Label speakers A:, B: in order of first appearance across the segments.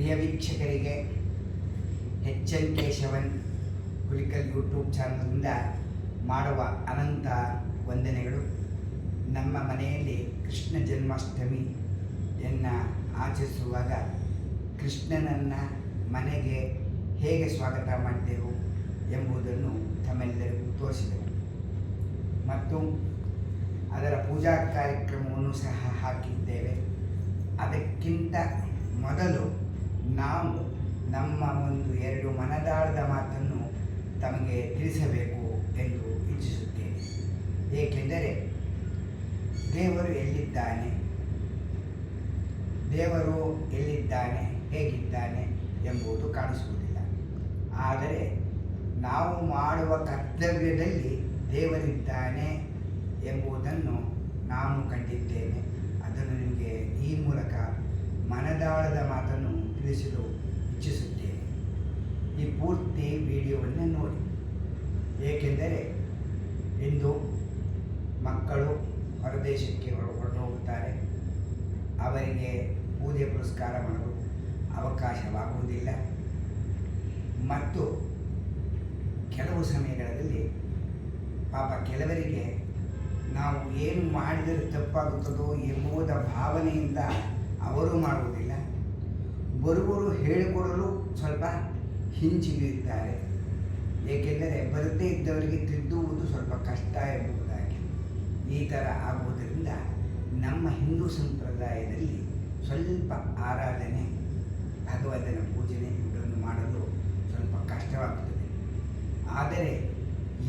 A: ಪ್ರಿಯ ವೀಕ್ಷಕರಿಗೆ H N Keshavan Hulikal YouTube ಚಾನಲ್ನಿಂದ ಮಾಡುವ ಅನಂತ ವಂದನೆಗಳು. ನಮ್ಮ ಮನೆಯಲ್ಲಿ ಕೃಷ್ಣ ಜನ್ಮಾಷ್ಟಮಿಯನ್ನು ಆಚರಿಸುವಾಗ ಕೃಷ್ಣನನ್ನು ಮನೆಗೆ ಹೇಗೆ ಸ್ವಾಗತ ಮಾಡ್ತೇವೆ ಎಂಬುದನ್ನು ತಮ್ಮೆಲ್ಲರಿಗೂ ತೋರಿಸಿದೆವು. ಮತ್ತು ಅದರ ಪೂಜಾ ಕಾರ್ಯಕ್ರಮವನ್ನು ಸಹ ಹಾಕಿದ್ದೇವೆ. ಅದಕ್ಕಿಂತ ಮೊದಲು ನಮ್ಮ ಒಂದು ಎರಡು ಮನದಾಳದ ಮಾತನ್ನು ತಮಗೆ ತಿಳಿಸಬೇಕು ಎಂದು ಇಚ್ಛಿಸುತ್ತೇನೆ. ಏಕೆಂದರೆ ದೇವರು ಎಲ್ಲಿದ್ದಾನೆ? ದೇವರು ಎಲ್ಲಿದ್ದಾನೆ? ಹೇಗಿದ್ದಾನೆ ಎಂಬುದು ಕಾಣಿಸುವುದಿಲ್ಲ. ಆದರೆ ನಾವು ಮಾಡುವ ಕರ್ತವ್ಯದಲ್ಲಿ ದೇವರಿದ್ದಾನೆ ಎಂಬುದನ್ನು ನಾನು ಕಂಡಿದ್ದೇನೆ. ಅದನ್ನು ನಿಮಗೆ ಈ ಮೂಲಕ ಮನದಾಳದ ಮಾತನ್ನು ತಿಳಿಸಲು ಈ ಪೂರ್ತಿ ವಿಡಿಯೋವನ್ನು ನೋಡಿ. ಏಕೆಂದರೆ ಇಂದು ಮಕ್ಕಳು ಹೊರದೇಶಕ್ಕೆ ಹೊರ ಹೊರಟು ಹೋಗುತ್ತಾರೆ ಅವರಿಗೆ ಪೂಜೆ ಪುರಸ್ಕಾರ ಮಾಡಲು ಅವಕಾಶವಾಗುವುದಿಲ್ಲ. ಮತ್ತು ಕೆಲವು ಸಮಯಗಳಲ್ಲಿ ಪಾಪ ಕೆಲವರಿಗೆ ನಾವು ಏನು ಮಾಡಿದರೆ ತಪ್ಪಾಗುತ್ತದೋ ಎಂಬುದ ಭಾವನೆಯಿಂದ ಅವರು ಮಾಡುವುದಿಲ್ಲ. ಬರುವರು ಹೇಳಿಕೊಡಲು ಸ್ವಲ್ಪ ಹಿಂಚಿಗಿರುತ್ತಾರೆ ಏಕೆಂದರೆ ಬರದೇ ಇದ್ದವರಿಗೆ ತಿದ್ದುವುದು ಸ್ವಲ್ಪ ಕಷ್ಟ ಎಂಬುದಾಗಿ. ಈ ಥರ ಆಗುವುದರಿಂದ ನಮ್ಮ ಹಿಂದೂ ಸಂಪ್ರದಾಯದಲ್ಲಿ ಸ್ವಲ್ಪ ಆರಾಧನೆ ಭಗವಂತನ ಪೂಜನೆ ಇವುಗಳನ್ನು ಮಾಡಲು ಸ್ವಲ್ಪ ಕಷ್ಟವಾಗುತ್ತದೆ. ಆದರೆ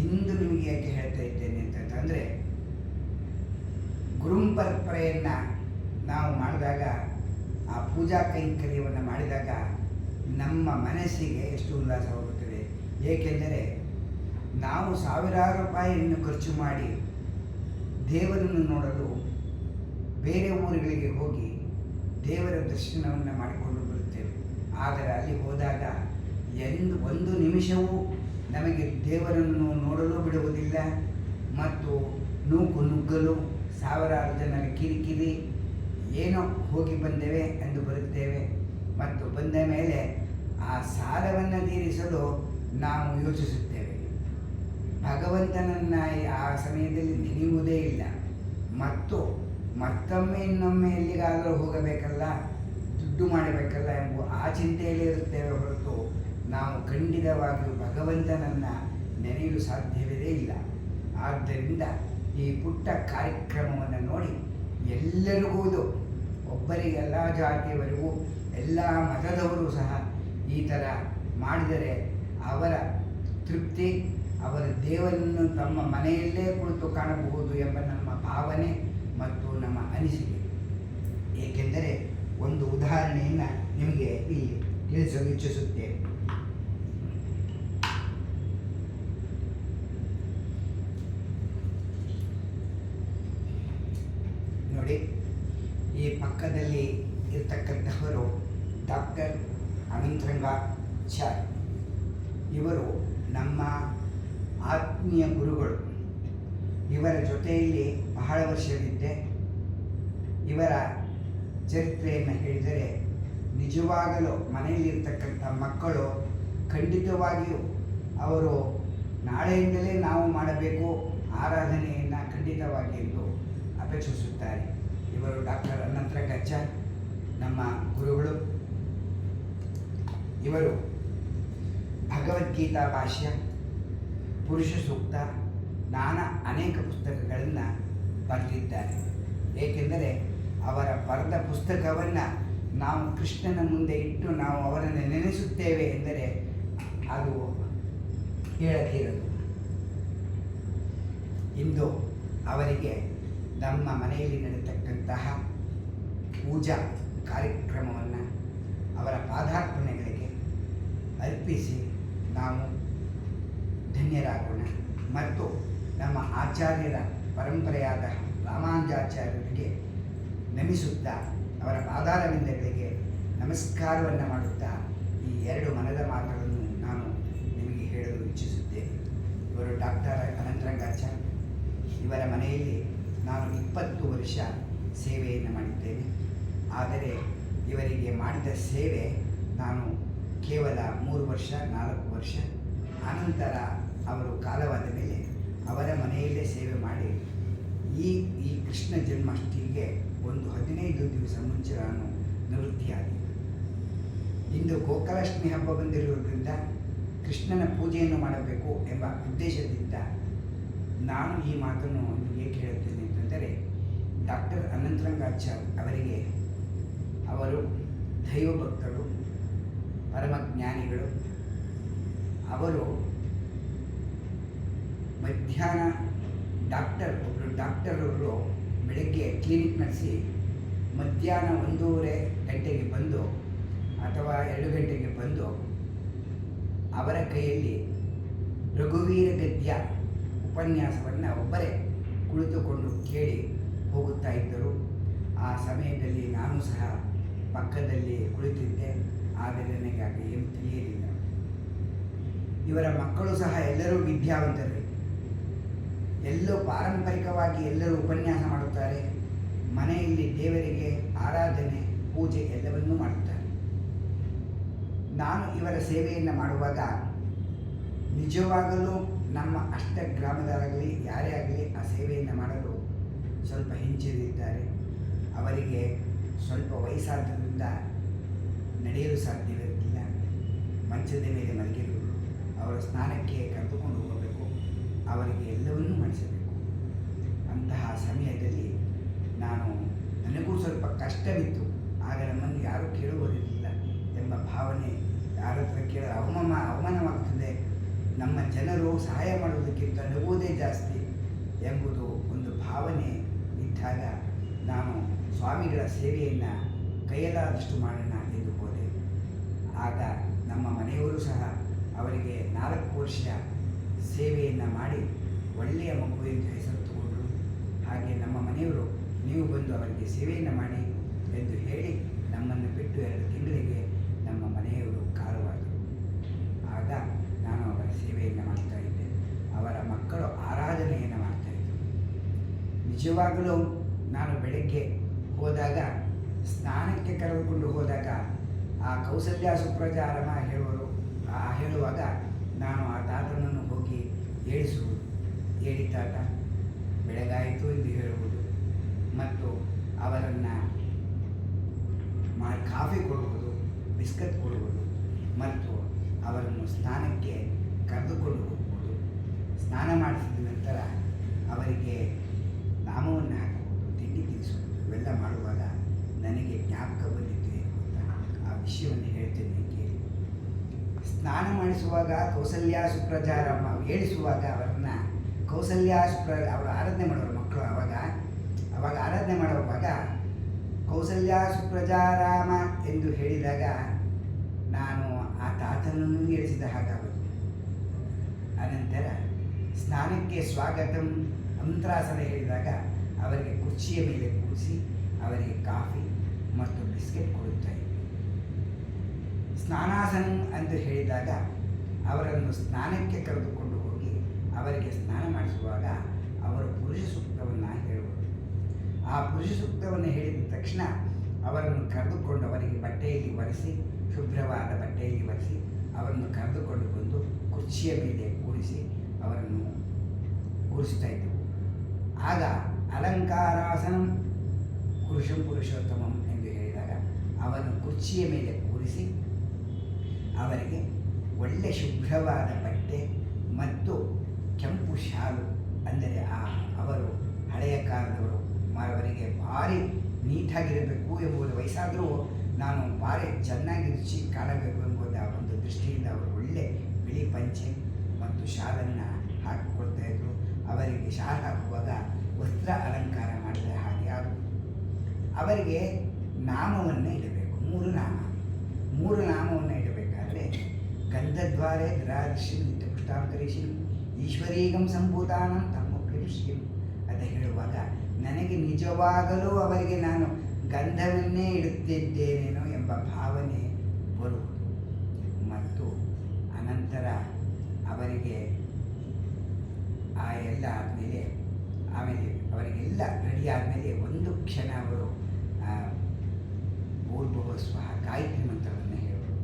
A: ಇಂದು ನಿಮಗೆ ಯಾಕೆ ಹೇಳ್ತಾ ಇದ್ದೇನೆ ಅಂತಂದರೆ ಗುರುಂ ಪರಂಪರೆಯನ್ನು ನಾವು ಮಾಡಿದಾಗ, ಆ ಪೂಜಾ ಕೈಂಕರ್ಯವನ್ನು ಮಾಡಿದಾಗ ನಮ್ಮ ಮನಸ್ಸಿಗೆ ಎಷ್ಟು ಉಲ್ಲಾಸವಾಗುತ್ತದೆ ಏಕೆಂದರೆ ನಾವು ಸಾವಿರಾರು ರೂಪಾಯಿಯನ್ನು ಖರ್ಚು ಮಾಡಿ ದೇವರನ್ನು ನೋಡಲು ಬೇರೆ ಊರುಗಳಿಗೆ ಹೋಗಿ ದೇವರ ದರ್ಶನವನ್ನು ಮಾಡಿಕೊಂಡು ಬರುತ್ತೇವೆ. ಆದರೆ ಅಲ್ಲಿ ಹೋದಾಗ ಎಂದು ಒಂದು ನಿಮಿಷವೂ ನಮಗೆ ದೇವರನ್ನು ನೋಡಲು ಬಿಡುವುದಿಲ್ಲ ಮತ್ತು ನೂಕು ನುಗ್ಗಲು ಸಾವಿರಾರು ಜನರ ಕಿರಿಕಿರಿ ಏನೋ ಹೋಗಿ ಬಂದೇವೆ ಎಂದು ಬರುತ್ತೇವೆ. ಮತ್ತು ಬಂದ ಮೇಲೆ ಆ ಸಾಲವನ್ನು ತೀರಿಸಲು ನಾವು ಯೋಚಿಸುತ್ತೇವೆ. ಭಗವಂತನನ್ನು ಆ ಸಮಯದಲ್ಲಿ ನೆನೆಯುವುದೇ ಇಲ್ಲ. ಮತ್ತು ಮತ್ತೊಮ್ಮೆ ಇನ್ನೊಮ್ಮೆ ಎಲ್ಲಿಗಾದರೂ ಹೋಗಬೇಕಲ್ಲ, ದುಡ್ಡು ಮಾಡಬೇಕಲ್ಲ ಎಂಬ ಆ ಚಿಂತೆಯಲ್ಲಿ ಇರುತ್ತೇವೆ ಹೊರತು ನಾವು ಖಂಡಿತವಾಗಿಯೂ ಭಗವಂತನನ್ನು ನೆನೆಯಲು ಸಾಧ್ಯವಿದೇ ಇಲ್ಲ. ಆದ್ದರಿಂದ ಈ ಪುಟ್ಟ ಕಾರ್ಯಕ್ರಮವನ್ನು ನೋಡಿ ಎಲ್ಲರಿಗೂ ಒಬ್ಬರಿಗೆ ಎಲ್ಲ ಜಾತಿಯವರಿಗೂ ಎಲ್ಲ ಮತದವರು ಸಹ ಈ ಥರ ಮಾಡಿದರೆ ಅವರ ತೃಪ್ತಿ, ಅವರ ದೇವರನ್ನು ತಮ್ಮ ಮನೆಯಲ್ಲೇ ಕುಳಿತು ಕಾಣಬಹುದು ಎಂಬ ನಮ್ಮ ಭಾವನೆ ಮತ್ತು ನಮ್ಮ ಅನಿಸಿಕೆ. ಏಕೆಂದರೆ ಒಂದು ಉದಾಹರಣೆಯನ್ನು ನಿಮಗೆ ಇಲ್ಲಿ ತಿಳಿಸಲು ಇಚ್ಛಿಸುತ್ತೇನೆ. ನೋಡಿ, ಈ ಪಕ್ಕದಲ್ಲಿ ಇರ್ತಕ್ಕಂಥವರು ಡಾಕ್ಟರ್ ಅನಂತರಂಗಾಚಾರ್ಯ ಇವರು ನಮ್ಮ ಆತ್ಮೀಯ ಗುರುಗಳು. ಇವರ ಜೊತೆಯಲ್ಲಿ ಬಹಳ ವರ್ಷವಿದ್ದೆ. ಇವರ ಚರಿತ್ರೆಯನ್ನು ಹೇಳಿದರೆ ನಿಜವಾಗಲೂ ಮನೆಯಲ್ಲಿರ್ತಕ್ಕಂಥ ಮಕ್ಕಳು ಖಂಡಿತವಾಗಿಯೂ ಅವರು ನಾಳೆಯಿಂದಲೇ ನಾವು ಮಾಡಬೇಕು ಆರಾಧನೆಯನ್ನು ಖಂಡಿತವಾಗಿ ಎಂದು ಅಪೇಕ್ಷಿಸುತ್ತಾರೆ. ಇವರು ಡಾಕ್ಟರ್ ಅನಂತರ ಗಚ್ಚ ನಮ್ಮ ಗುರುಗಳು, ಇವರು ಭಗವದ್ಗೀತಾ ಭಾಷ್ಯ, ಪುರುಷ ಸೂಕ್ತ, ನಾನಾ ಅನೇಕ ಪುಸ್ತಕಗಳನ್ನು ಬರೆದಿದ್ದಾರೆ. ಏಕೆಂದರೆ ಅವರ ಬರೆದ ಪುಸ್ತಕವನ್ನು ನಾವು ಕೃಷ್ಣನ ಮುಂದೆ ಇಟ್ಟು ನಾವು ಅವರನ್ನು ನೆನೆಸುತ್ತೇವೆ ಎಂದರೆ ಅದು ಹೇಳದಿರಲು ಇಂದು ಅವರಿಗೆ ನಮ್ಮ ಮನೆಯಲ್ಲಿ ನಡೆತಕ್ಕಂತಹ ಪೂಜಾ ಕಾರ್ಯಕ್ರಮವನ್ನು ಅವರ ಪಾದಾರ್ಪಣೆಗಳಿಗೆ ಅರ್ಪಿಸಿ ನಾವು ಧನ್ಯರಾಗೋಣ. ಮತ್ತು ನಮ್ಮ ಆಚಾರ್ಯರ ಪರಂಪರೆಯಾದ ರಾಮಾಂಜಾಚಾರ್ಯರಿಗೆ ನಮಿಸುತ್ತಾ ಅವರ ಪಾದಾರವಿಂದಗಳಿಗೆ ನಮಸ್ಕಾರವನ್ನು ಮಾಡುತ್ತಾ ಈ ಎರಡು ಮನದ ಮಾತುಗಳನ್ನು ನಾನು ನಿಮಗೆ ಹೇಳಲು ಇಚ್ಛಿಸುತ್ತೇನೆ. ಇವರು ಡಾಕ್ಟರ್ ಅನಂತರಂಗಾಚಾರ್ಯ. ಇವರ ಮನೆಯಲ್ಲಿ ನಾನು ಇಪ್ಪತ್ತು ವರ್ಷ ಸೇವೆಯನ್ನು ಮಾಡಿದ್ದೇನೆ. ಆದರೆ ಇವರಿಗೆ ಮಾಡಿದ ಸೇವೆ ನಾನು ಕೇವಲ ಮೂರು ವರ್ಷ, ನಾಲ್ಕು ವರ್ಷ. ಆನಂತರ ಅವರು ಕಾಲವಾದ ಮೇಲೆ ಅವರ ಮನೆಯಲ್ಲೇ ಸೇವೆ ಮಾಡಿ ಈ ಈ ಕೃಷ್ಣ ಜನ್ಮಾಷ್ಟಮಿಗೆ ಒಂದು ಹದಿನೈದು ದಿವಸ ಮುಂಚೆ ನಾನು ನಿವೃತ್ತಿಯಾದೆ. ಇಂದು ಗೋಕುಲಾಷ್ಟಮಿ ಹಬ್ಬ ಬಂದಿರುವುದರಿಂದ ಕೃಷ್ಣನ ಪೂಜೆಯನ್ನು ಮಾಡಬೇಕು ಎಂಬ ಉದ್ದೇಶದಿಂದ ನಾನು ಈ ಮಾತನ್ನು ಏಕೆ ಹೇಳುತ್ತೇನೆ ಅಂತಂದರೆ ಡಾಕ್ಟರ್ ಅನಂತರಂಗಾಚಾರ್ ಅವರಿಗೆ ಅವರು ದೈವ ಭಕ್ತರು ಪರಮಜ್ಞಾನಿಗಳು. ಅವರು ಮಧ್ಯಾಹ್ನ ಡಾಕ್ಟರ್ ಒಬ್ಬರು ಡಾಕ್ಟರವರು ಬೆಳಗ್ಗೆ ಕ್ಲಿನಿಕ್ ನಡೆಸಿ ಮಧ್ಯಾಹ್ನ ಒಂದೂವರೆ ಗಂಟೆಗೆ ಬಂದು ಅಥವಾ ಎರಡು ಗಂಟೆಗೆ ಬಂದು ಅವರ ಕೈಯಲ್ಲಿ ರಘುವೀರ ಗದ್ಯ ಉಪನ್ಯಾಸವನ್ನು ಒಬ್ಬರೇ ಕುಳಿತುಕೊಂಡು ಕೇಳಿ ಹೋಗುತ್ತಾ ಇದ್ದರು. ಆ ಸಮಯದಲ್ಲಿ ನಾನು ಸಹ ಪಕ್ಕದಲ್ಲಿ ಕುಳಿತಿದ್ದೆ. ಆದರೆ ನನಗೆ ಆಗ ಏನು ತಿಳಿಯಲಿಲ್ಲ. ಇವರ ಮಕ್ಕಳು ಸಹ ಎಲ್ಲರೂ ವಿದ್ಯಾವಂತರೇ. ಎಲ್ಲೋ ಪಾರಂಪರಿಕವಾಗಿ ಎಲ್ಲರೂ ಉಪನ್ಯಾಸ ಮಾಡುತ್ತಾರೆ. ಮನೆಯಲ್ಲಿ ದೇವರಿಗೆ ಆರಾಧನೆ, ಪೂಜೆ ಎಲ್ಲವನ್ನೂ ಮಾಡುತ್ತಾರೆ. ನಾನು ಇವರ ಸೇವೆಯನ್ನು ಮಾಡುವಾಗ ನಿಜವಾಗಲೂ ನಮ್ಮ ಅಷ್ಟ ಗ್ರಾಮದವರಾಗಲಿ, ಯಾರೇ ಆಗಲಿ ಆ ಸೇವೆಯನ್ನು ಮಾಡಲು ಸ್ವಲ್ಪ ಹಿಂಜರಿದ್ದಾರೆ ಅವರಿಗೆ ಸ್ವಲ್ಪ ವಯಸ್ಸಾದ್ದರಿಂದ ನಡೆಯಲು ಸಾಧ್ಯವಿರಲಿಲ್ಲ. ಮಂಚದ ಮೇಲೆ ಮಲಗಿರು. ಅವರ ಸ್ನಾನಕ್ಕೆ ಕರೆದುಕೊಂಡು ಹೋಗಬೇಕು. ಅವರಿಗೆ ಎಲ್ಲವನ್ನೂ ಮಾಡಿಸಬೇಕು. ಅಂತಹ ಸಮಯದಲ್ಲಿ ನಾನು ನನಗೂ ಸ್ವಲ್ಪ ಕಷ್ಟವಿತ್ತು. ಆಗ ನಮ್ಮನ್ನು ಯಾರೂ ಕೇಳುವುದಿಲ್ಲ ಎಂಬ ಭಾವನೆ ಯಾರ ಹತ್ರ ಕೇಳ ಅವಮಾನ ಅವಮಾನವಾಗ್ತದೆ ನಮ್ಮ ಜನರು ಸಹಾಯ ಮಾಡುವುದಕ್ಕಿಂತ ನಗುವುದೇ ಜಾಸ್ತಿ ಎಂಬುದು ಒಂದು ಭಾವನೆ ಇದ್ದಾಗ ನಾನು ಸ್ವಾಮಿಗಳ ಸೇವೆಯನ್ನು ಕೈಯಲಾದಷ್ಟು ಮಾಡೋಣ ಎಂದು ಹೋದೆ ಆಗ ನಮ್ಮ ಮನೆಯವರು ಸಹ ಅವರಿಗೆ ನಾಲ್ಕು ವರ್ಷ ಸೇವೆಯನ್ನು ಮಾಡಿ ಒಳ್ಳೆಯ ಮಗು ಎಂದು ಹೆಸರು ತಗೊಂಡರು. ಹಾಗೆ ನಮ್ಮ ಮನೆಯವರು ನೀವು ಬಂದು ಅವರಿಗೆ ಸೇವೆಯನ್ನು ಮಾಡಿ ಎಂದು ಹೇಳಿ ನಮ್ಮನ್ನು ಬಿಟ್ಟು ಎರಡು ತಿಂಗಳಿಗೆ ನಮ್ಮ ಮನೆಯವರು ಕಾಲವಾದರು ಆಗ ನಾನು ಅವರ ಸೇವೆಯನ್ನು ಮಾಡ್ತಾ ಇದ್ದೆ. ಅವರ ಮಕ್ಕಳು ಆರಾಧನೆಯನ್ನು ಮಾಡ್ತಾ ಇದ್ದರು ನಿಜವಾಗಲೂ ನಾನು ಬೆಳಗ್ಗೆ ಹೋದಾಗ, ಸ್ನಾನಕ್ಕೆ ಕರೆದುಕೊಂಡು ಹೋದಾಗ, ಆ ಕೌಸಲ್ಯ ಸುಪ್ರಚಾರಮ ಹೇಳುವರು. ಆ ಹೇಳುವಾಗ ನಾನು ಆ ತಾತನನ್ನು ಹೋಗಿ ಏಳಿಸುವುದು ಏಳಿ ತಾತ, ಬೆಳಗಾಯಿತು ಎಂದು ಹೇಳುವುದು. ಮತ್ತು ಅವರನ್ನು ಕಾಫಿ ಕೊಡುವುದು, ಬಿಸ್ಕತ್ ಕೊಡುವುದು ಮತ್ತು ಅವರನ್ನು ಸ್ನಾನಕ್ಕೆ ಕರೆದುಕೊಂಡು ಹೋಗುವುದು. ಸ್ನಾನ ಮಾಡಿಸಿದ ನಂತರ ಅವರಿಗೆ ನಾಮವನ್ನು ಹಾಕುವುದು ತಿಂಡಿ ತಿನಿಸುವುದು ಇವೆಲ್ಲ ಮಾಡುವಾಗ ನನಗೆ ಜ್ಞಾಪಕ ಬಂದಿತ್ತು ಏನು ಗೊತ್ತಾ ಆ ವಿಷಯವನ್ನು ಹೇಳ್ತೇನೆ ಕೇಳಿ ಸ್ನಾನ ಮಾಡಿಸುವಾಗ ಕೌಸಲ್ಯ ಸುಪ್ರಚಾರಮ್ಮ ಹೇಳಿಸುವಾಗ ಅವರನ್ನು ಕೌಸಲ್ಯ, ಸುಪ್ರ, ಅವರು ಆರಾಧನೆ ಮಾಡೋರು ಮಕ್ಕಳು ಆವಾಗ ಅವಾಗ ಆರಾಧನೆ ಮಾಡುವಾಗ ಕೌಸಲ್ಯ, ಸುಪ್ರಜಾರಾಮ ಎಂದು ಹೇಳಿದಾಗ ನಾನು ಆ ತಾತನನ್ನು ಹೇಳಿಸಿದ ಹಾಗಾಗುತ್ತೆ ಅನಂತರ ಸ್ನಾನಕ್ಕೆ ಸ್ವಾಗತಂ ಅಂತ್ರಾಸನ ಹೇಳಿದಾಗ ಅವರಿಗೆ ಕುರ್ಚಿಯ ಮೇಲೆ ಕೂಡಿಸಿ ಅವರಿಗೆ ಕಾಫಿ ಮತ್ತು ಬಿಸ್ಕೆಟ್ ಕೊಡುತ್ತಾ ಇದ್ದೆ ಸ್ನಾನಾಸನ ಎಂದು ಹೇಳಿದಾಗ ಅವರನ್ನು ಸ್ನಾನಕ್ಕೆ ಕರೆದುಕೊಂಡು ಹೋಗಿ ಅವರಿಗೆ ಸ್ನಾನ ಮಾಡಿಸುವಾಗ ಅವರು ಪುರುಷ ಸೂಕ್ತವನ್ನು ಹೇಳುವರು. ಆ ಪುರುಷ ಸೂಕ್ತವನ್ನು ಹೇಳಿದ ತಕ್ಷಣ ಅವರನ್ನು ಕರೆದುಕೊಂಡು ಅವರಿಗೆ ಬಟ್ಟೆಯಲ್ಲಿ ಒರೆಸಿ, ಶುಭ್ರವಾದ ಬಟ್ಟೆಯಲ್ಲಿ ಒರೆಸಿ, ಅವರನ್ನು ಕರೆದುಕೊಂಡು ಬಂದು ಕುರ್ಚಿಯ ಮೇಲೆ ಕೂರಿಸಿ ಅವರನ್ನು ಕೂರಿಸ್ತಾ ಇದ್ದೆವು. ಆಗ ಅಲಂಕಾರಾಸನಂ ಪುರುಷಂ ಪುರುಷೋತ್ತಮಂ ಎಂದು ಹೇಳಿದಾಗ ಅವರನ್ನು ಕುರ್ಚಿಯ ಮೇಲೆ ಕೂರಿಸಿ ಅವರಿಗೆ ಒಳ್ಳೆ ಶುಭ್ರವಾದ ಬಟ್ಟೆ ಮತ್ತು ಕೆಂಪು ಶಾಲು, ಅಂದರೆ ಆ ಅವರು ಹಳೆಯ ಕಾಲದವರು, ಅವರಿಗೆ ಭಾರಿ ನೀಟಾಗಿರಬೇಕು ಎಂಬುದು ವಯಸ್ಸಾದರೂ ನಾನು ಭಾರಿ ಚೆನ್ನಾಗಿ ರುಚಿ ಕಾಣಬೇಕು ಎಂಬುದ ಒಂದು ದೃಷ್ಟಿಯಿಂದ ಅವರು ಒಳ್ಳೆ ಬಿಳಿ ಪಂಚೆ ಮತ್ತು ಶಾಲನ್ನು ಹಾಕಿಕೊಳ್ತಾ ಇದ್ರು. ಅವರಿಗೆ ಶಾಲ ಹಾಕುವಾಗ ವಸ್ತ್ರ ಅಲಂಕಾರ ಮಾಡಿದ ಹಾಗೆ ಆಗುವುದು ಅವರಿಗೆ ನಾಮವನ್ನು ಇಡಬೇಕು, ಮೂರು ನಾಮ ಮೂರು ನಾಮವನ್ನು ಇಡಬೇಕಾದ್ರೆ ಗಂಧದ್ವಾರೆ ದ್ರಾದೃಶ್ಯ ನಿತ್ಯ ಪುಷ್ಟಾಂತರೀಶಿ. ಈಶ್ವರೀಗಂ ಸಂಭೂತಾನಂ ತಮ್ಮ ಶ್ರೀ ಅಂತ ಹೇಳುವಾಗ, ನನಗೆ ನಿಜವಾಗಲೂ ಅವರಿಗೆ ನಾನು ಗಂಧವನ್ನೇ ಇಡುತ್ತಿದ್ದೇನೇನೋ ಎಂಬ ಭಾವನೆ ಬರುವುದು. ಮತ್ತು ಅನಂತರ ಅವರಿಗೆ ಆ ಎಲ್ಲ ಆದಮೇಲೆ, ಆಮೇಲೆ ಅವರಿಗೆಲ್ಲ ರೆಡಿ ಆದಮೇಲೆ ಒಂದು ಕ್ಷಣ ಅವರು ಭೂರ್ಭುವ ಸ್ವಹ ಗಾಯತ್ರಿ ಮಂತ್ರವನ್ನು ಹೇಳೋರು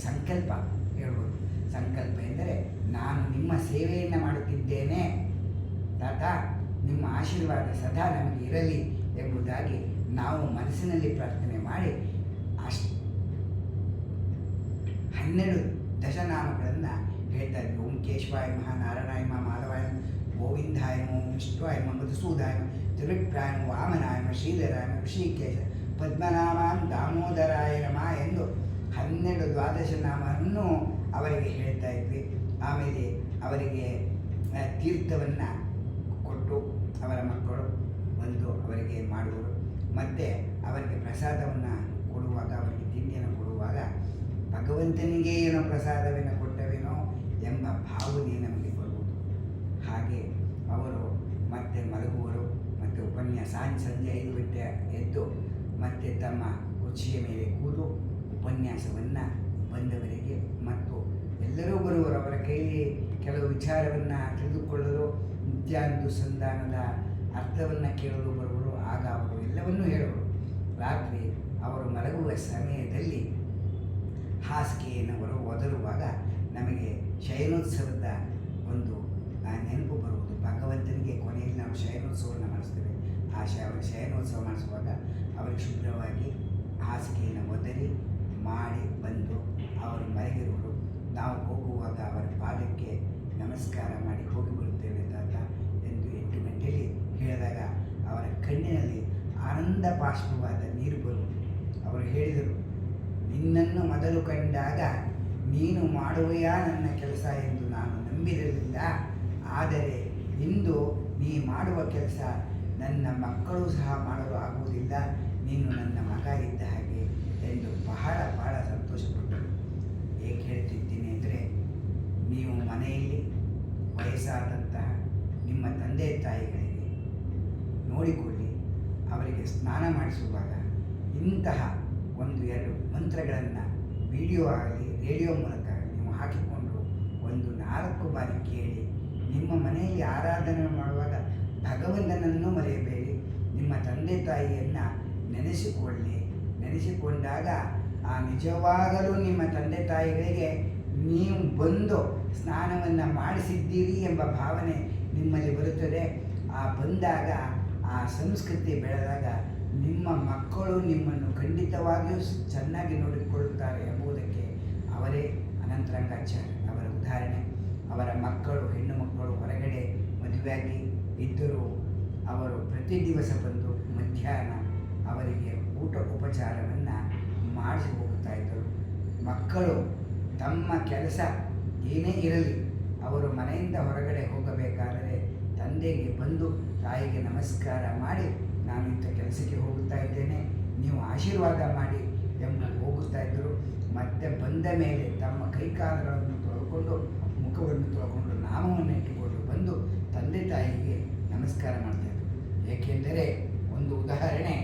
A: ಸಂಕಲ್ಪ. ಹೇಳ್ಬೋದು. ಸಂಕಲ್ಪ ಎಂದರೆ ನಾನು ನಿಮ್ಮ ಸೇವೆಯನ್ನು ಮಾಡುತ್ತಿದ್ದೇನೆ. ತಾತ ನಿಮ್ಮ ಆಶೀರ್ವಾದ ಸದಾ ನಮಗೆ ಇರಲಿ ಎಂಬುದಾಗಿ ನಾವು ಮನಸ್ಸಿನಲ್ಲಿ ಪ್ರಾರ್ಥನೆ ಮಾಡಿ ಅಷ್ಟ ಹನ್ನೆರಡು ದಶನಾಮಗಳನ್ನು ಹೇಳ್ತಾ ಇದ್ವಿ. ಓಂ ಕೇಶವಾಯ ಮಹಾ ನಾರಾಯಣಾಯಮ ಮಾಧವಾಯ ಗೋವಿಂದಾಯಮ ಓಂ ವಿಷ್ಣುವಾಯ ನಮಃ, ಮಧುಸೂದಾಯ ನಮಃ, ತ್ರಿವಿಕ್ರಾಯ ವಾಮನಾಯ ನಮಃ, ಶ್ರೀಧರಾಯ ನಮಃ, ಋಷಿಕೇಶ ಪದ್ಮನಾಭಾನ್ ದಾಮೋದರಾಯ ಎಂದು ಹನ್ನೆರಡು ದ್ವಾದಶ ನಾಮವನ್ನು ಅವರಿಗೆ ಹೇಳ್ತಾ ಇದ್ವಿ. ಆಮೇಲೆ ಅವರಿಗೆ ತೀರ್ಥವನ್ನು ಕೊಟ್ಟು ಅವರ ಮಕ್ಕಳು ಬಂದು ಅವರಿಗೆ ಮಾಡುವರು ಮತ್ತು ಅವರಿಗೆ ಪ್ರಸಾದವನ್ನು ಕೊಡುವಾಗ, ಅವರಿಗೆ ತಿಂಡಿಯನ್ನು ಕೊಡುವಾಗ ಭಗವಂತನಿಗೆ ಏನೋ ಪ್ರಸಾದವನ್ನು ಕೊಟ್ಟವೇನೋ ಎಂಬ ಭಾವನೆ ನಮಗೆ ಬರುವುದು. ಹಾಗೆ ಅವರು ಮತ್ತೆ ಮಲಗುವರು, ಮತ್ತು ಉಪನ್ಯಾಸ ಸಂಜೆ ಐದು ಗಂಟೆ ಎದ್ದು ಮತ್ತೆ ತಮ್ಮ ಕುರ್ಚಿಯ ಮೇಲೆ ಕೂತು ಉಪನ್ಯಾಸವನ್ನು ಬಂದವರಿಗೆ ಮತ್ತು ಎಲ್ಲರೂ ಬರುವರು ಅವರ ಕೈಲಿ ಕೆಲವು ವಿಚಾರವನ್ನು ತಿಳಿದುಕೊಳ್ಳಲು ನಿತ್ಯಾನುಸಂಧಾನದ ಅರ್ಥವನ್ನು ಕೇಳಲು ಬರುವರು ಆಗ ಅವರು ಎಲ್ಲವನ್ನೂ ಹೇಳುವರು. ರಾತ್ರಿ ಅವರು ಮಲಗುವ ಸಮಯದಲ್ಲಿ ಹಾಸಿಗೆಯನ್ನು ಒದರುವಾಗ ನಮಗೆ ಶಯನೋತ್ಸವದ ಒಂದು ನೆನಪು ಬರುವುದು. ಭಗವಂತನಿಗೆ ಕೊನೆಯಲ್ಲಿ ನಾವು ಶಯನೋತ್ಸವವನ್ನು ಮಾಡಿಸ್ತೇವೆ. ಆ ಶ ಶಯನೋತ್ಸವ ಮಾಡಿಸುವಾಗ ಅವರಿಗೆ ಶುಭ್ರವಾಗಿ ಹಾಸಿಗೆಯನ್ನು ಒದರಿ ಮಾಡಿ ಬಂದು ಅವರು ಮಲಗಿರುವರು. ಕಣ್ಣಿನಲ್ಲಿ ಆನಂದ ಬಾಷ್ಪವಾದ ನೀರು ಬರುವುದು. ಅವರು ಹೇಳಿದರು, ನಿನ್ನನ್ನು ಮೊದಲು ಕಂಡಾಗ ನೀನು ಮಾಡುವೆಯಾ ನನ್ನ ಕೆಲಸ ಎಂದು ನಾನು ನಂಬಿರಲಿಲ್ಲ. ಆದರೆ ಇಂದು ನೀ ಮಾಡುವ ಕೆಲಸ ನನ್ನ ಮಕ್ಕಳು ಸಹ ಮಾಡಲು ಆಗುವುದಿಲ್ಲ. ನೀನು ನನ್ನ ಮಗ ಇದ್ದ ಹಾಗೆ ಎಂದು ಬಹಳ ಬಹಳ ಸಂತೋಷಪಟ್ಟರು. ಏಕೆ ಹೇಳ್ತಿದ್ದೀನಿ ಅಂದರೆ, ನೀವು ಮನೆಯಲ್ಲಿ ವಯಸ್ಸಾದಂತಹ ನಿಮ್ಮ ತಂದೆ ತಾಯಿಗಳಿಗೆ ನೋಡಿಕೊಳ್ಳಿ, ಅವರಿಗೆ ಸ್ನಾನ ಮಾಡಿಸುವಾಗ ಇಂತಹ ಒಂದು ಎರಡು ಮಂತ್ರಗಳನ್ನು ವಿಡಿಯೋ ಆಗಲಿ, ರೇಡಿಯೋ ಮೂಲಕ ನೀವು ಹಾಕಿಕೊಂಡು ಒಂದು ನಾಲ್ಕು ಬಾರಿ ಕೇಳಿ, ನಿಮ್ಮ ಮನೆಯಲ್ಲಿ ಆರಾಧನೆ ಮಾಡುವಾಗ ಭಗವಂತನನ್ನು ಮರೆಯಬೇಡಿ, ನಿಮ್ಮ ತಂದೆ ತಾಯಿಯನ್ನು ನೆನೆಸಿಕೊಳ್ಳಿ. ನೆನೆಸಿಕೊಂಡಾಗ ಆ ನಿಜವಾಗಲೂ ನಿಮ್ಮ ತಂದೆ ತಾಯಿಗಳಿಗೆ ನೀವು ಬಂದು ಸ್ನಾನವನ್ನು ಮಾಡಿಸಿದ್ದೀರಿ ಎಂಬ ಭಾವನೆ ನಿಮ್ಮಲ್ಲಿ ಬರುತ್ತದೆ. ಆ ಬಂದಾಗ ಆ ಸಂಸ್ಕೃತಿ ಬೆಳೆದಾಗ ನಿಮ್ಮ ಮಕ್ಕಳು ನಿಮ್ಮನ್ನು ಖಂಡಿತವಾಗಿಯೂ ಚೆನ್ನಾಗಿ ನೋಡಿಕೊಳ್ಳುತ್ತಾರೆ ಎಂಬುದಕ್ಕೆ ಅವರೇ ಅನಂತರಂಗಾಚಾರ್ಯ ಅವರ ಉದಾಹರಣೆ. ಅವರ ಮಕ್ಕಳು, ಹೆಣ್ಣು ಮಕ್ಕಳು ಹೊರಗಡೆ ಮದುವೆಯಾಗಿ ಇದ್ದರೂ ಅವರು ಪ್ರತಿ ದಿವಸ ಬಂದು ಮಧ್ಯಾಹ್ನ ಅವರಿಗೆ ಊಟ ಉಪಚಾರವನ್ನು ಮಾಡಿಸಿ ಹೋಗುತ್ತಾ ಇದ್ದರು. ಮಕ್ಕಳು ತಮ್ಮ ಕೆಲಸ ಏನೇ ಇರಲಿ, ಅವರು ಮನೆಯಿಂದ ಹೊರಗಡೆ ಹೋಗಬೇಕಾದರೆ ತಂದೆಗೆ ಬಂದು ತಾಯಿಗೆ ನಮಸ್ಕಾರ ಮಾಡಿ ನಾನು ಇಂಥ ಕೆಲಸಕ್ಕೆ ಹೋಗುತ್ತಾ ಇದ್ದೇನೆ, ನೀವು ಆಶೀರ್ವಾದ ಮಾಡಿ ಎಂಬ ಹೋಗುತ್ತಾ ಇದ್ದರು. ಮತ್ತೆ ಬಂದ ಮೇಲೆ ತಮ್ಮ ಕೈಕಾಲುಗಳನ್ನು ತೊಳ್ಕೊಂಡು, ಮುಖವನ್ನು ತೊಳ್ಕೊಂಡು ನಾಮವನ್ನು ಇಟ್ಟುಕೊಂಡು ಬಂದು ತಂದೆ ತಾಯಿಗೆ ನಮಸ್ಕಾರ ಮಾಡ್ತಾಯಿದ್ರು ಏಕೆಂದರೆ ಒಂದು ಉದಾಹರಣೆ,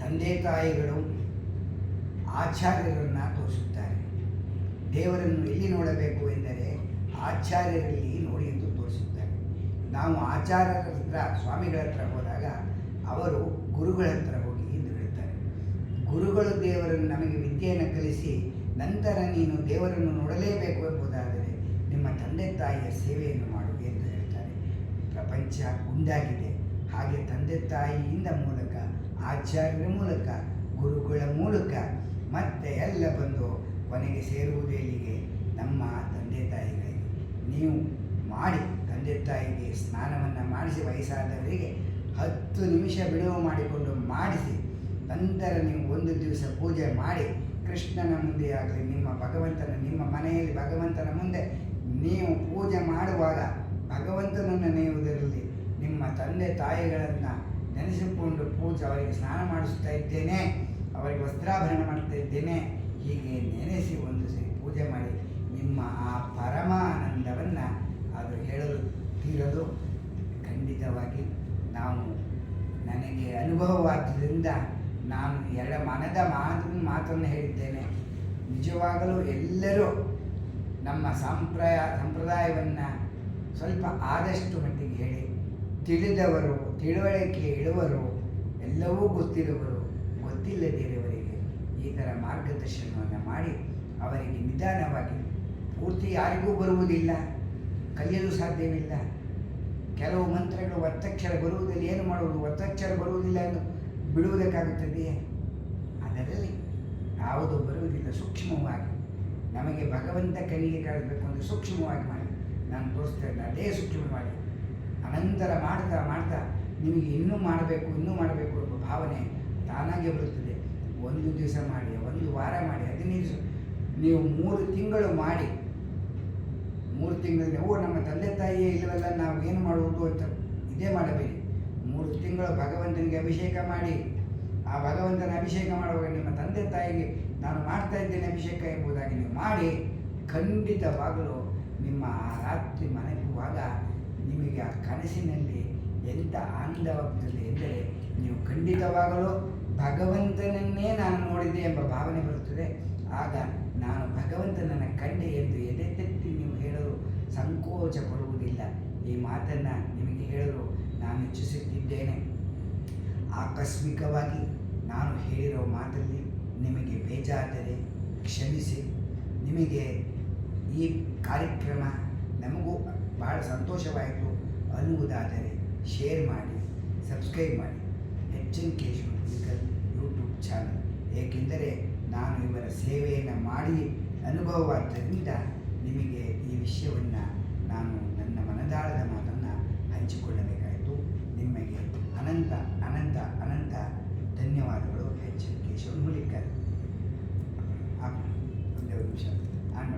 A: ತಂದೆ ತಾಯಿಗಳು ಆಚಾರ್ಯರನ್ನು ತೋರಿಸುತ್ತಾರೆ. ದೇವರನ್ನು ಎಲ್ಲಿ ನೋಡಬೇಕು ಎಂದರೆ ಆಚಾರ್ಯರಲ್ಲಿ ನಾವು ಆಚಾರ್ಯರ ಹತ್ರ ಸ್ವಾಮಿಗಳ ಹತ್ರ ಹೋದಾಗ ಅವರು ಗುರುಗಳ ಹತ್ರ ಹೋಗಿ ಎಂದು ಹೇಳ್ತಾರೆ ಗುರುಗಳು ದೇವರನ್ನು ನಮಗೆ ವಿದ್ಯೆಯನ್ನು ಕಲಿಸಿ ನಂತರ ನೀನು ದೇವರನ್ನು ನೋಡಲೇಬೇಕು ಎಂಬುದಾದರೆ ನಿಮ್ಮ ತಂದೆ ತಾಯಿಯ ಸೇವೆಯನ್ನು ಮಾಡು ಎಂದು ಹೇಳ್ತಾರೆ ಪ್ರಪಂಚ ಗುಂಡಾಗಿದೆ. ಹಾಗೆ ತಂದೆ ತಾಯಿಯಿಂದ ಮೂಲಕ, ಆಚಾರ್ಯರ ಮೂಲಕ, ಗುರುಗಳ ಮೂಲಕ ಮತ್ತೆ ಎಲ್ಲ ಬಂದು ಕೊನೆಗೆ ಸೇರುವುದೇ ನಮ್ಮ ತಂದೆ ತಾಯಿಗಳಿಗೆ. ನೀವು ಮಾಡಿ. ತಂದೆ ತಾಯಿಗೆ ಸ್ನಾನವನ್ನು ಮಾಡಿಸಿ ವಯಸ್ಸಾದವರಿಗೆ ಹತ್ತು ನಿಮಿಷ ಬಿಡುವು ಮಾಡಿಕೊಂಡು ಮಾಡಿಸಿ. ನಂತರ ನೀವು ಒಂದು ದಿವಸ ಪೂಜೆ ಮಾಡಿ ಕೃಷ್ಣನ ಮುಂದೆ ಆಗಲಿ, ನಿಮ್ಮ ಭಗವಂತನ, ನಿಮ್ಮ ಮನೆಯಲ್ಲಿ ಭಗವಂತನ ಮುಂದೆ ನೀವು ಪೂಜೆ ಮಾಡುವಾಗ ಭಗವಂತನನ್ನು ನೆನೆಯುವುದರಲ್ಲಿ ನಿಮ್ಮ ತಂದೆ ತಾಯಿಗಳನ್ನು ನೆನೆಸಿಕೊಂಡು ಪೂಜೆ ಅವರಿಗೆ ಸ್ನಾನ ಮಾಡಿಸ್ತಾ ಇದ್ದೇನೆ, ಅವರಿಗೆ ವಸ್ತ್ರಾಭರಣ ಮಾಡ್ತಾ ಇದ್ದೇನೆ. ಹೀಗೆ ನೆನೆಸಿ ಒಂದು ಸರಿ ಪೂಜೆ ಮಾಡಿ ನಿಮ್ಮ ಆ ಪರಮಾನಂದವನ್ನು ಅದು ಹೇಳಲು ತೀರಲು ಖಂಡಿತವಾಗಿ ನಾವು ನನಗೆ ಅನುಭವವಾದ್ದರಿಂದ ನಾನು ಎಲ್ಲ ಮನದ ಮಾತು ಮಾತನ್ನು ಹೇಳಿದ್ದೇನೆ. ನಿಜವಾಗಲೂ ಎಲ್ಲರೂ ನಮ್ಮ ಸಂಪ್ರದಾಯ ಸಂಪ್ರದಾಯವನ್ನು ಸ್ವಲ್ಪ ಆದಷ್ಟು ಮಟ್ಟಿಗೆ ಹೇಳಿ. ತಿಳಿದವರು, ತಿಳುವಳಿಕೆ ಇಳುವರು ಎಲ್ಲವೂ ಗೊತ್ತಿರುವರು, ಗೊತ್ತಿಲ್ಲದಿರುವವರಿಗೆ ಈ ಥರ ಮಾರ್ಗದರ್ಶನವನ್ನು ಮಾಡಿ ಅವರಿಗೆ ನಿಧಾನವಾಗಿ, ಪೂರ್ತಿ ಯಾರಿಗೂ ಬರುವುದಿಲ್ಲ, ಕಲಿಯಲು ಸಾಧ್ಯವಿಲ್ಲ. ಕೆಲವು ಮಂತ್ರಗಳು ಒತ್ತಕ್ಷರ ಬರುವುದಿಲ್ಲ ಏನು ಮಾಡುವುದು? ಒತ್ತಕ್ಷರ ಬರುವುದಿಲ್ಲ ಎಂದು ಬಿಡುವುದಕ್ಕಾಗುತ್ತದೆಯೇ? ಅದರಲ್ಲಿ ಯಾವುದು ಬರುವುದಿಲ್ಲ. ಸೂಕ್ಷ್ಮವಾಗಿ ನಮಗೆ ಭಗವಂತ ಕಣ್ಣಿಗೆ ಕಾಣಬೇಕು ಅಂದರೆ ಸೂಕ್ಷ್ಮವಾಗಿ ಮಾಡಿ. ನಾನು ತೋರಿಸ್ತೇನೆ ಅದೇ ಸೂಕ್ಷ್ಮ ಮಾಡಿ. ಅನಂತರ ಮಾಡ್ತಾ ಮಾಡ್ತಾ ನಿಮಗೆ ಇನ್ನೂ ಮಾಡಬೇಕು ಇನ್ನೂ ಮಾಡಬೇಕು ಎಂಬ ಭಾವನೆ ತಾನಾಗೆ ಬರುತ್ತದೆ. ಒಂದು ದಿವಸ ಮಾಡಿ, ಒಂದು ವಾರ ಮಾಡಿ, ಹದಿನೈದು ನೀವು ಮೂರು ತಿಂಗಳು ಮಾಡಿ ಮೂರು ತಿಂಗಳಲ್ಲಿ ಓ, ನಮ್ಮ ತಂದೆ ತಾಯಿಯೇ ಇಲ್ಲವಲ್ಲ, ನಾವು ಏನು ಮಾಡುವುದು ಅಂತ ಇದೇ ಮಾಡಬೇಡಿ. ಮೂರು ತಿಂಗಳು ಭಗವಂತನಿಗೆ ಅಭಿಷೇಕ ಮಾಡಿ. ಆ ಭಗವಂತನ ಅಭಿಷೇಕ ಮಾಡುವಾಗ ನಿಮ್ಮ ತಂದೆ ತಾಯಿಗೆ, ನಾನು ಮಾಡ್ತಾ ಇದ್ದೇನೆ ಅಭಿಷೇಕ ಎಂಬುದಾಗಿ ನೀವು ಮಾಡಿ, ಖಂಡಿತವಾಗಲೂ ನಿಮ್ಮ ಆ ರಾತ್ರಿ ಮಲಗುವಾಗ ನಿಮಗೆ ಆ ಕನಸಿನಲ್ಲಿ ಎಂಥ ಆನಂದವಾಗುತ್ತದೆ ಎಂದರೆ, ನೀವು ಖಂಡಿತವಾಗಲೂ ಭಗವಂತನನ್ನೇ ನಾನು ನೋಡಿದೆ ಎಂಬ ಭಾವನೆ ಬರುತ್ತದೆ. ಆಗ ನಾನು ಭಗವಂತನನ್ನು ಕಂಡೆ ಎಂದು ಎದೆ ಸಂಕೋಚ ಪಡುವುದಿಲ್ಲ ಈ ಮಾತನ್ನು ನಿಮಗೆ ಹೇಳಲು ನಾನು ಇಚ್ಛಿಸುತ್ತಿದ್ದೇನೆ ಆಕಸ್ಮಿಕವಾಗಿ ನಾನು ಹೇಳಿರೋ ಮಾತಲ್ಲಿ ನಿಮಗೆ ಬೇಜಾದರೆ ಕ್ಷಮಿಸಿ. ನಿಮಗೆ ಈ ಕಾರ್ಯಕ್ರಮ ನಮಗೂ ಭಾಳ ಸಂತೋಷವಾಯಿತು ಅನ್ನುವುದಾದರೆ ಶೇರ್ ಮಾಡಿ, ಸಬ್ಸ್ಕ್ರೈಬ್ ಮಾಡಿ. H N Keshava Hulikal YouTube channel. ಏಕೆಂದರೆ ನಾನು ಇವರ ಸೇವೆಯನ್ನು ಮಾಡಿ ಅನುಭವವಾದ್ದರಿಂದ ನಿಮಗೆ ಈ ವಿಷಯವನ್ನು ನಾನು ನನ್ನ ಮನದಾಳದ ಮಾತನ್ನು ಹಂಚಿಕೊಳ್ಳಬೇಕಾಯಿತು. ನಿಮಗೆ ಅನಂತ ಅನಂತ ಅನಂತ ಧನ್ಯವಾದಗಳು, ಎಚ್ ಎನ್ ಕೇಶವ ಮುಲಿಕರ್ ಒಂದೇ ಒಂದು ನಿಮಿಷ. ಆನ್